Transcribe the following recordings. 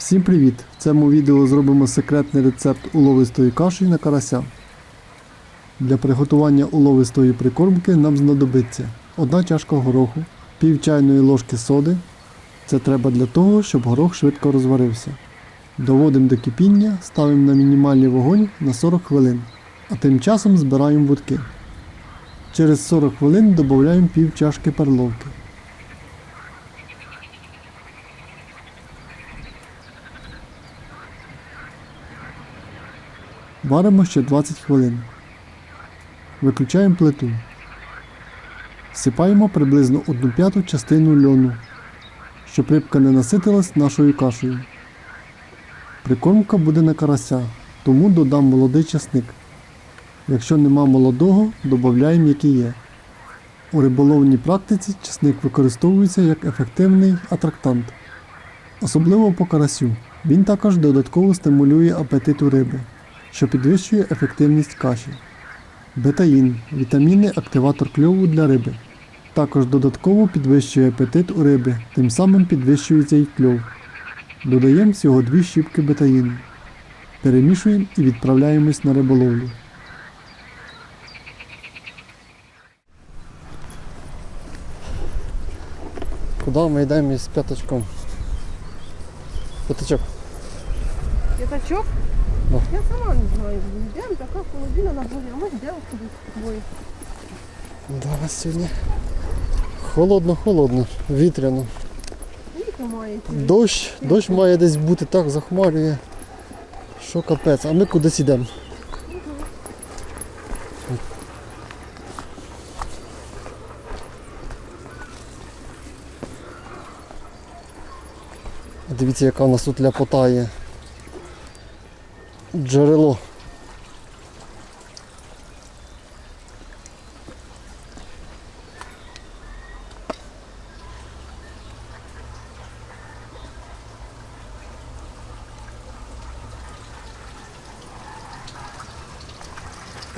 Всім привіт! В цьому відео зробимо секретний рецепт уловистої каші на карася. Для приготування уловистої прикормки нам знадобиться одна чашка гороху, пів чайної ложки соди. Це треба для того, щоб горох швидко розварився. Доводимо до кипіння, ставимо на мінімальний вогонь на 40 хвилин, а тим часом збираємо вудки. Через 40 хвилин додаємо пів чашки перловки. Варимо ще 20 хвилин. Виключаємо плиту. Всипаємо приблизно 1 п'яту частину льону, щоб рибка не наситилась нашою кашею. Прикормка буде на карася, тому додам молодий часник. Якщо нема молодого, додаємо який є. У риболовній практиці часник використовується як ефективний атрактант, особливо по карасю. Він також додатково стимулює апетит риби що підвищує ефективність каші. Бетаїн вітамінний активатор кльову для риби. Також додатково підвищує апетит у риби, тим самим підвищується і кльов. Додаємо всього 2 щіпки бетаїну. Перемішуємо і відправляємось на риболовлю. Куди ми йдемо із п'ятачком? П'ятачок. П'ятачок? Да. Я сама не знаю. Йдемо, така холодина на дворі, а ми йдемо кудись. Да, сьогодні холодно, холодно, вітряно. Має. Дощ, дощ має десь бути так, захмарює. Що капець, а ми кудись йдемо. Дивіться, яка у нас тут ляпота є. Джерело.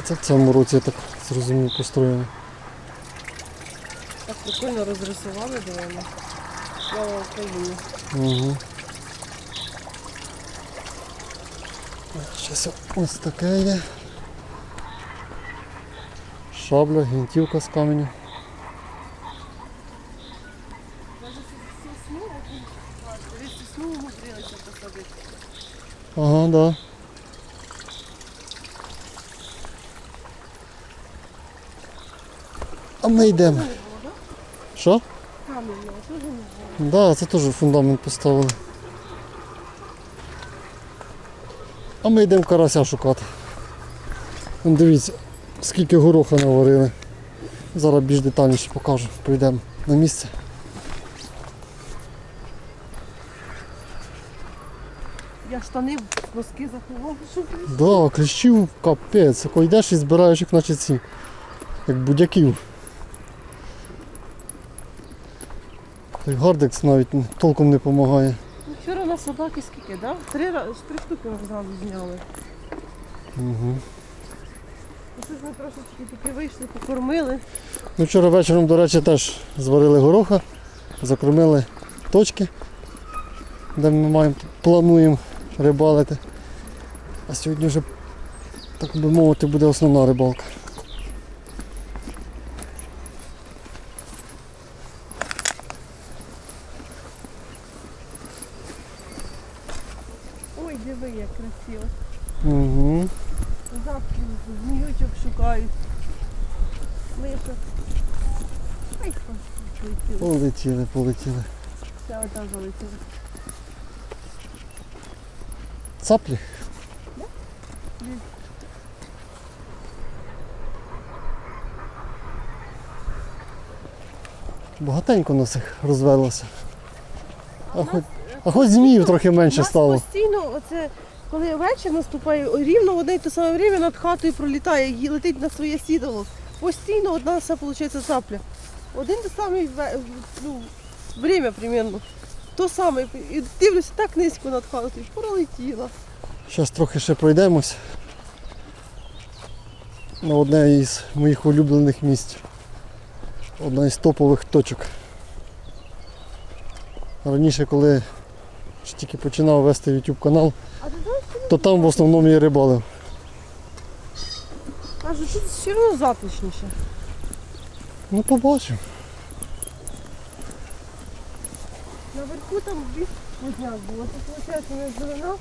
Це в цьому році я так зрозумів построєно. Так прикольно розрисували, дивимо. Слава Україні. Угу. Щось ось таке є. Шабля, гвинтівка з каменю. Ага, да. А ми йдемо. Що? Камінь, теж не було. Да, це теж фундамент поставили. А ми йдемо карася шукати. Вон дивіться, скільки гороха наварили. Зараз більш детальніше покажу. Прийдемо на місце. Я штани носки заховав, щоб Да, кліщів капець. Коли йдеш і збираєш їх наче ці, як будяків. Той гардекс навіть толком не допомагає. На собаки скільки, да? Три, три штуки ми зразу зняли. Угу. Ось ми трошечки таки вийшли, покормили. Ну, вчора вечором, до речі, теж зварили гороха, закормили точки, де ми маємо, плануємо рибалити. А сьогодні вже, так би мовити, буде основна рибалка. Диви, як красиво. Угу. Завтра зміючок шукають. Миша. Ай, полетіли. Полетіли, полетіли. Ще одна залетіла. Цаплі? Багатенько нас їх розвелося. А хоч, а хоч зміїв трохи менше стало. постійно, оце, коли вечір наступає, рівно в одне й те саме время над хатою пролітає і летить на своє сідало. Постійно одна все виходить цапля. Один те самий ве- ну, время примерно. То саме. І дивлюся так низько над хатою, пролетіла. Зараз трохи ще пройдемось на одне із моїх улюблених місць. Одна із топових точок. Раніше, коли Ще тільки починав вести YouTube канал, що то там в основному і рибалив. кажуть, тут все одно затишніше. Ну побачив. Наверху там більш позняк було. Тут виходить не зелена.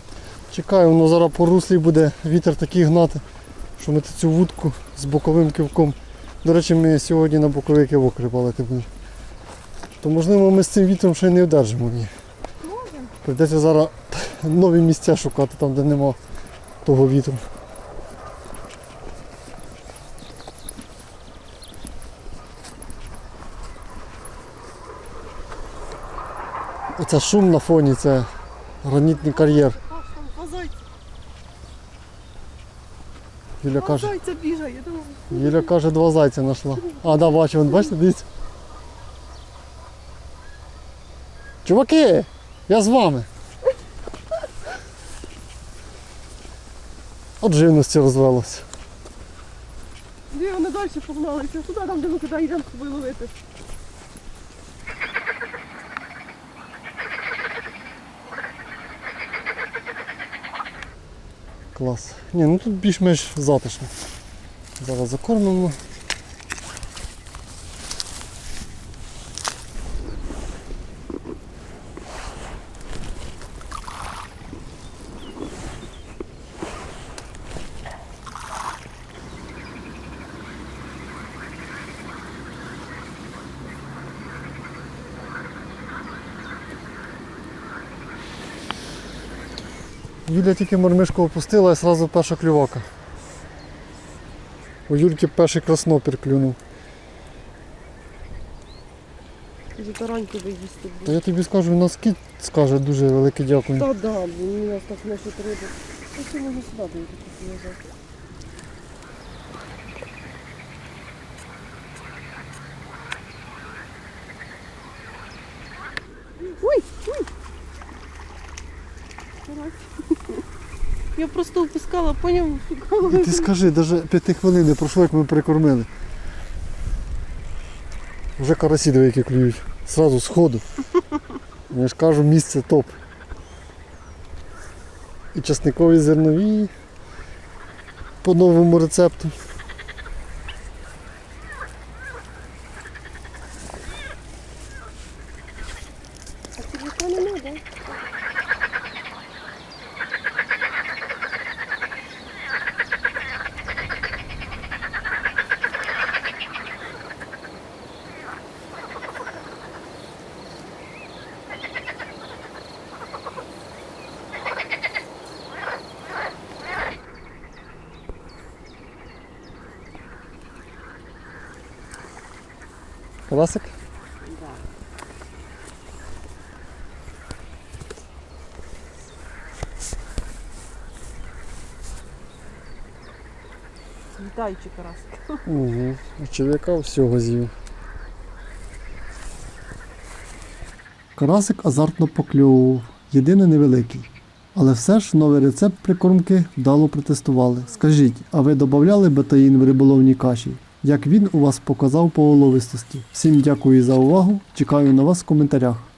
Чекаю, воно зараз по руслі буде вітер такий гнати, що ми цю вудку з боковим кивком. До речі, ми сьогодні на боковий кивок рибалити будемо. То можливо ми з цим вітром ще й не одержимо ні. Прийдеться зараз нові місця шукати там, де нема того вітру. Оце шум на фоні, це гранітний кар'єр. Юля каже, зайця бігає. Юля каже, два зайця знайшла. А, да, бачу, вон, бачите, дивіться. Чуваки, я з вами. От живності розвелося. Де вони далі погналися? Туди там, де ми куди йдемо собі ловити. Клас. Ні, ну тут більш-менш затишно. Зараз закормимо. Юля тільки мормишку опустила і одразу перша клювака. У Юльки перший краснопір клюнув. Тараньки виїсти Та я тобі скажу, на скіт скаже дуже велике дякую. Та да, мені нас так наші треба. Ну, можна сюди дойти назад. Я просто опускала, поняв, І ти скажи, навіть п'яти хвилин не пройшло, як ми прикормили. Вже карасі диви, які клюють. Сразу з ходу. Я ж кажу, місце топ. І часникові зернові по новому рецепту. а телефону не да? Карасик? Вітаючи карасик. Угу. Чоловіка всього з'їв. Карасик азартно покльовував, єдине невеликий. Але все ж новий рецепт прикормки вдало протестували. Скажіть, а ви додавали бетаїн в риболовній каші? Як він у вас показав по уловистості? Всім дякую за увагу. Чекаю на вас в коментарях.